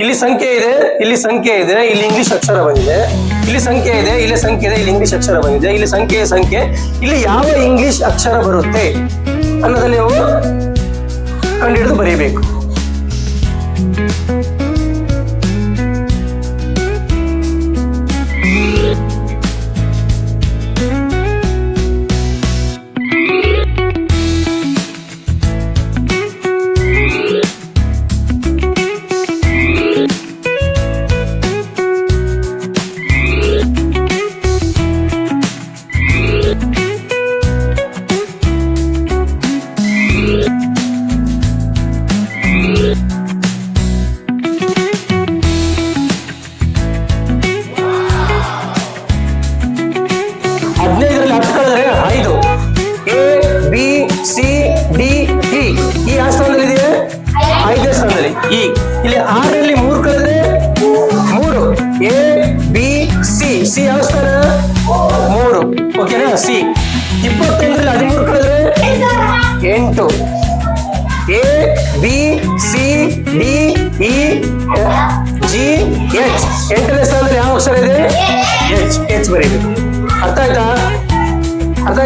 ಇಲ್ಲಿ ಸಂಖ್ಯೆ ಇದೆ, ಇಲ್ಲಿ ಸಂಖ್ಯೆ ಇದೆ, ಇಲ್ಲಿ ಇಂಗ್ಲಿಷ್ ಅಕ್ಷರ ಬಂದಿದೆ. ಇಲ್ಲಿ ಸಂಖ್ಯೆ ಇದೆ, ಇಲ್ಲಿ ಸಂಖ್ಯೆ ಇದೆ, ಇಲ್ಲಿ ಇಂಗ್ಲಿಷ್ ಅಕ್ಷರ ಬಂದಿದೆ. ಇಲ್ಲಿ ಸಂಖ್ಯೆ ಸಂಖ್ಯೆ. ಇಲ್ಲಿ ಯಾವ ಇಂಗ್ಲಿಷ್ ಅಕ್ಷರ ಬರುತ್ತೆ ಅನ್ನೋದನ್ನ ನೀವು ಕಂಡುಹಿಡಿದು ಬರೀಬೇಕು. C, D, E. ಈ ಯಾವ ಸ್ಥಾನದಲ್ಲಿದೆ ಐದನೇ ಸ್ಥಾನದಲ್ಲಿ. ಇ ಇಲ್ಲಿ ಆರಲ್ಲಿ ಮೂರು ಕಳೆದ್ರೆ ಮೂರು. A, B, C. ಸಿ ಯಾವ ಸ್ಥಾನ? ಮೂರು. ಓಕೆನಾ ಸಿ. ಇಪ್ಪತ್ತೊಂದರಲ್ಲಿ ಹದಿಮೂರು ಕಳೆದ್ರೆ ಎಂಟು. A, B, C, D, E, G, H. ಎಂಟನೇ ಸ್ಥಾನದಲ್ಲಿ ಯಾವ ಅಕ್ಷರ ಇದೆ? ಎಚ್. ಎಚ್ ಬರೀಬೇಕು. ಅರ್ಥ ಆಯ್ತಾ? ಅರ್ಥ